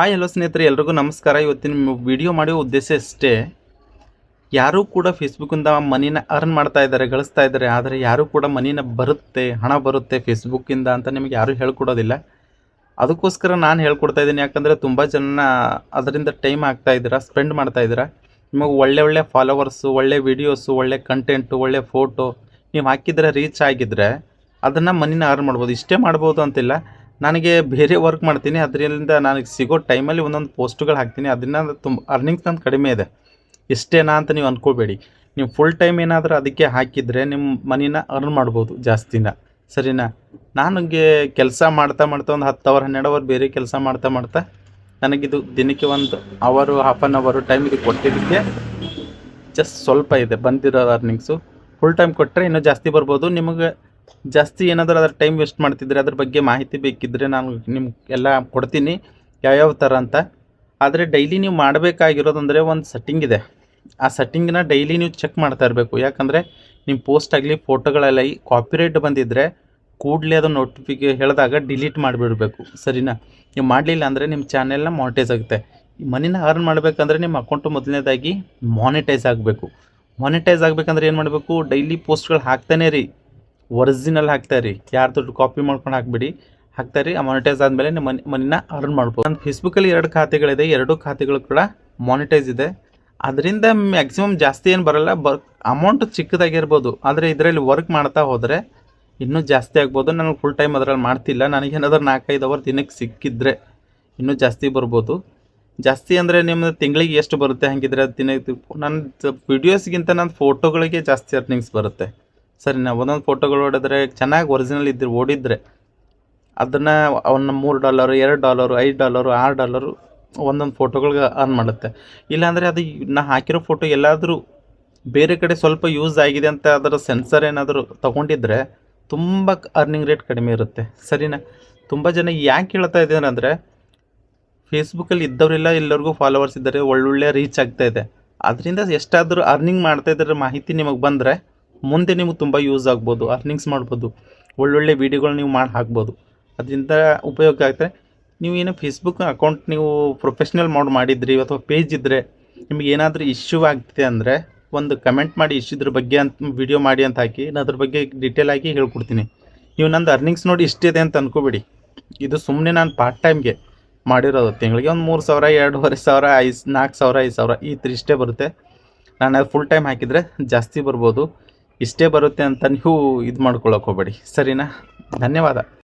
Hi hello ಸ್ನೇಹಿತರೆ, ಎಲ್ರಿಗೂ ನಮಸ್ಕಾರ. ಇವತ್ತಿನ ವಿಡಿಯೋ ಮಾಡೋ ಉದ್ದೇಶ ಅಷ್ಟೇ ಯಾರೂ ಕೂಡ ಫೇಸ್ಬುಕ್ಕಿಂದ ಮನಿನ ಅರ್ನ್ ಮಾಡ್ತಾ ಇದ್ದಾರೆ, ಗಳಿಸ್ತಾ ಇದ್ದಾರೆ. ಆದರೆ ಯಾರೂ ಕೂಡ ಮನಿನ ಬರುತ್ತೆ, ಹಣ ಬರುತ್ತೆ ಫೇಸ್ಬುಕ್ಕಿಂದ ಅಂತ ನಿಮಗೆ ಯಾರೂ ಹೇಳ್ಕೊಡೋದಿಲ್ಲ. ಅದಕ್ಕೋಸ್ಕರ ನಾನು ಹೇಳ್ಕೊಡ್ತಾ ಇದ್ದೀನಿ. ಯಾಕಂದರೆ ತುಂಬ ಜನ ಅದರಿಂದ ಟೈಮ್ ಆಗ್ತಾ ಇದ್ದೀರಾ ಸ್ಪೆಂಡ್ ಮಾಡ್ತಾ ಇದ್ದೀರಾ. ನಿಮಗೆ ಒಳ್ಳೆ ಒಳ್ಳೆ ಫಾಲೋವರ್ಸು ಒಳ್ಳೆ ವೀಡಿಯೋಸು ಒಳ್ಳೆ ಕಂಟೆಂಟು ಒಳ್ಳೆ ಫೋಟೋ ನೀವು ಹಾಕಿದರೆ ರೀಚ್ ಆಗಿದ್ದರೆ ಅದನ್ನು ಮನಿನ ಅರ್ನ್ ಮಾಡ್ಬೋದು. ಇಷ್ಟೇ ಮಾಡ್ಬೋದು ಅಂತಿಲ್ಲ. ನನಗೆ ಬೇರೆ ವರ್ಕ್ ಮಾಡ್ತೀನಿ, ಅದರಿಂದ ನನಗೆ ಸಿಗೋ ಟೈಮಲ್ಲಿ ಒಂದೊಂದು ಪೋಸ್ಟ್ಗಳು ಹಾಕ್ತೀನಿ ಅದನ್ನ ತುಂಬ ಅರ್ನಿಂಗ್ಸ್ ನಂದು ಕಡಿಮೆ ಇದೆ. ಇಷ್ಟೇನಾ ಅಂತ ನೀವು ಅಂದ್ಕೋಬೇಡಿ ನೀವು ಫುಲ್ ಟೈಮ್ ಏನಾದರೂ ಅದಕ್ಕೆ ಹಾಕಿದರೆ ನಿಮ್ಮ ಮನಿನ ಅರ್ನ್ ಮಾಡ್ಬೋದು ಜಾಸ್ತಿನ. ಸರಿನಾ? ನನಗೆ ಕೆಲಸ ಮಾಡ್ತಾ ಮಾಡ್ತಾ ಒಂದು ಹತ್ತು ಅವರ್ ಹನ್ನೆರಡು ಅವರ್ ಬೇರೆ ಕೆಲಸ ಮಾಡ್ತಾ ಮಾಡ್ತಾ ನನಗಿದು ದಿನಕ್ಕೆ ಒಂದು ಅವರು ಹಾಫ್ ಆನ್ ಅವರು ಟೈಮ್ ಇದು ಕೊಟ್ಟಿದ್ದಕ್ಕೆ ಜಸ್ಟ್ ಸ್ವಲ್ಪ ಇದೆ, ಬಂದಿರೋ ಅರ್ನಿಂಗ್ಸು ಫುಲ್ ಟೈಮ್ ಕೊಟ್ಟರೆ ಇನ್ನೂ ಜಾಸ್ತಿ ಬರ್ಬೋದು. ನಿಮಗೆ ಜಾಸ್ತಿ ಏನಾದರೂ ಅದ್ರ ಟೈಮ್ ವೇಸ್ಟ್ ಮಾಡ್ತಿದ್ರೆ ಅದ್ರ ಬಗ್ಗೆ ಮಾಹಿತಿ ಬೇಕಿದ್ದರೆ ನಾನು ನಿಮ್ಗೆ ಎಲ್ಲ ಕೊಡ್ತೀನಿ ಯಾವ್ಯಾವ ಥರ ಅಂತ. ಆದರೆ ಡೈಲಿ ನೀವು ಮಾಡಬೇಕಾಗಿರೋದಂದರೆ ಒಂದು ಸೆಟ್ಟಿಂಗ್ ಇದೆ. ಆ ಸೆಟ್ಟಿಂಗ್ನ ಡೈಲಿ ನೀವು ಚೆಕ್ ಮಾಡ್ತಾ ಇರಬೇಕು. ಯಾಕಂದರೆ ನಿಮ್ಮ ಪೋಸ್ಟ್ ಆಗಲಿ ಫೋಟೋಗಳೆಲ್ಲ ಈ ಕಾಪಿರೈಟ್ ಬಂದಿದ್ದರೆ ಕೂಡಲೇ ಅದು ನೋಟಿಫಿಕೆ ಹೇಳಿದಾಗ ಡಿಲೀಟ್ ಮಾಡಿಬಿಡಬೇಕು. ಸರಿನಾ? ನೀವು ಮಾಡಲಿಲ್ಲ ಅಂದರೆ ನಿಮ್ಮ ಚಾನೆಲ್ನ ಮಾನಿಟೈಸ್ ಆಗುತ್ತೆ. ಈ ಮನಿನ ಅರ್ನ್ ಮಾಡಬೇಕಂದ್ರೆ ನಿಮ್ಮ ಅಕೌಂಟು ಮೊದಲನೇದಾಗಿ ಮಾನಿಟೈಸ್ ಆಗಬೇಕು. ಮಾನಿಟೈಸ್ ಆಗಬೇಕಂದ್ರೆ ಏನು ಮಾಡಬೇಕು? ಡೈಲಿ ಪೋಸ್ಟ್ಗಳು ಹಾಕ್ತಾನೆ ರೀ ಒರಿಜಿನಲ್ ಹಾಕ್ತಾ ರೀ ಯಾರು ದುಡ್ಡು ಕಾಪಿ ಮಾಡ್ಕೊಂಡು ಹಾಕ್ಬಿಡಿ. ಹಾಕ್ತಾ ರೀ ಆ ಮಾನಿಟೈಸ್ ಆದಮೇಲೆ ನಿಮ್ಮ ಮನಿ ಮನಿನ ಅರ್ನ್ ಮಾಡ್ಬೋದು. ನನ್ನ ಫೇಸ್ಬುಕ್ಕಲ್ಲಿ ಎರಡು ಖಾತೆಗಳಿದೆ, ಎರಡು ಖಾತೆಗಳು ಕೂಡ ಮಾನಿಟೈಸ್ ಇದೆ. ಅದರಿಂದ ಮ್ಯಾಕ್ಸಿಮಮ್ ಜಾಸ್ತಿ ಏನು ಬರಲ್ಲ, ಬರ್ ಅಮೌಂಟ್ ಚಿಕ್ಕದಾಗಿರ್ಬೋದು. ಆದರೆ ಇದರಲ್ಲಿ ವರ್ಕ್ ಮಾಡ್ತಾ ಹೋದರೆ ಇನ್ನೂ ಜಾಸ್ತಿ ಆಗ್ಬೋದು. ನಾನು ಫುಲ್ ಟೈಮ್ ಅದರಲ್ಲಿ ಮಾಡ್ತಿಲ್ಲ. ನನಗೆ ನನಗೇನಾದ್ರೂ ನಾಲ್ಕೈದು ಅವರ್ ದಿನಕ್ಕೆ ಸಿಕ್ಕಿದ್ರೆ ಇನ್ನೂ ಜಾಸ್ತಿ ಬರ್ಬೋದು. ಜಾಸ್ತಿ ಅಂದರೆ ನಿಮ್ಮ ತಿಂಗಳಿಗೆ ಎಷ್ಟು ಬರುತ್ತೆ? ಹಾಗಿದ್ರೆ ದಿನ ನನ್ನ ವಿಡಿಯೋಸ್ಗಿಂತ ನನ್ನ ಫೋಟೋಗಳಿಗೆ ಜಾಸ್ತಿ ಅರ್ನಿಂಗ್ಸ್ ಬರುತ್ತೆ. ಸರಿನಾ ಒಂದೊಂದು ಫೋಟೋಗಳು ಹೊಡೆದ್ರೆ ಚೆನ್ನಾಗಿ ಒರಿಜಿನಲ್ ಇದ್ದರೆ ಓಡಿದ್ರೆ ಅದನ್ನು ಅವನ್ನ ಮೂರು ಡಾಲರು, ಎರಡು ಡಾಲರು, ಐದು ಡಾಲರು, ಆರು ಡಾಲರು ಒಂದೊಂದು ಫೋಟೋಗಳಿಗೆ ಅರ್ನ್ ಮಾಡುತ್ತೆ. ಇಲ್ಲಾಂದರೆ ಅದು ನಾ ಹಾಕಿರೋ ಫೋಟೋ ಎಲ್ಲಾದರೂ ಬೇರೆ ಕಡೆ ಸ್ವಲ್ಪ ಯೂಸ್ ಆಗಿದೆ ಅಂತ ಅದರ ಸೆನ್ಸರ್ ಏನಾದರೂ ತಗೊಂಡಿದ್ರೆ ತುಂಬ ಅರ್ನಿಂಗ್ ರೇಟ್ ಕಡಿಮೆ ಇರುತ್ತೆ. ಸರಿನಾ? ತುಂಬ ಜನ ಯಾಕೆ ಹೇಳ್ತಾ ಇದ್ದಾರೆ ಅಂದರೆ ಫೇಸ್ಬುಕ್ಕಲ್ಲಿ ಇದ್ದವರೆಲ್ಲ, ಎಲ್ಲರಿಗೂ ಫಾಲೋವರ್ಸ್ ಇದ್ದಾರೆ, ಒಳ್ಳೊಳ್ಳೆ ರೀಚ್ ಆಗ್ತಾ ಇದೆ. ಅದರಿಂದ ಎಷ್ಟಾದರೂ ಅರ್ನಿಂಗ್ ಮಾಡ್ತಾ ಇದ್ದಾರೆ ಮಾಹಿತಿ ನಿಮಗೆ ಬಂದರೆ ಮುಂದೆ ನೀವು ತುಂಬ ಯೂಸ್ ಆಗ್ಬೋದು ಅರ್ನಿಂಗ್ಸ್ ಮಾಡ್ಬೋದು, ಒಳ್ಳೊಳ್ಳೆ ವೀಡಿಯೋಗಳು ನೀವು ಮಾಡಿ ಹಾಕ್ಬೋದು. ಅದರಿಂದ ಉಪಯೋಗ ಆಗ್ತದೆ. ನೀವು ಏನೋ ಫೇಸ್ಬುಕ್ ಅಕೌಂಟ್ ನೀವು ಪ್ರೊಫೆಷ್ನಲ್ ಮೋಡ್ ಮಾಡಿದ್ರಿ ಅಥವಾ ಪೇಜ್ ಇದ್ದರೆ ನಿಮಗೆ ಏನಾದರೂ ಇಶ್ಯೂ ಆಗ್ತಿದೆ ಅಂದರೆ ಒಂದು ಕಮೆಂಟ್ ಮಾಡಿ ಇಶ್ಯೂ ಇದ್ರ ಬಗ್ಗೆ ಅಂತ ವಿಡಿಯೋ ಮಾಡಿ ಅಂತ ಹಾಕಿ ನಾನು ಅದ್ರ ಬಗ್ಗೆ ಡೀಟೇಲ್ ಆಗಿ ಹೇಳ್ಕೊಡ್ತೀನಿ. ನೀವು ನಂದು ಅರ್ನಿಂಗ್ಸ್ ನೋಡಿ ಇಷ್ಟಿದೆ ಅಂತ ಅನ್ಕೋಬೇಡಿ. ಇದು ಸುಮ್ಮನೆ ನಾನು ಪಾರ್ಟ್ ಟೈಮ್ಗೆ ಮಾಡಿರೋದು. ತಿಂಗಳಿಗೆ ಒಂದು ಮೂರು ಸಾವಿರ, ಎರಡೂವರೆ ಸಾವಿರ, ಐದು ನಾಲ್ಕು ಸಾವಿರ, ಐದು ಸಾವಿರ ಈ ತ್ರಿ ಇಷ್ಟೇ ಬರುತ್ತೆ. ನಾನು ಅದು ಫುಲ್ ಟೈಮ್ ಹಾಕಿದರೆ ಜಾಸ್ತಿ ಬರ್ಬೋದು. ಇಷ್ಟೇ ಬರುತ್ತೆ ಅಂತ ನೀವು ಇದು ಮಾಡ್ಕೊಳ್ಳೋಕೆ ಹೋಗಬೇಡಿ. ಸರಿನಾ? ಧನ್ಯವಾದ.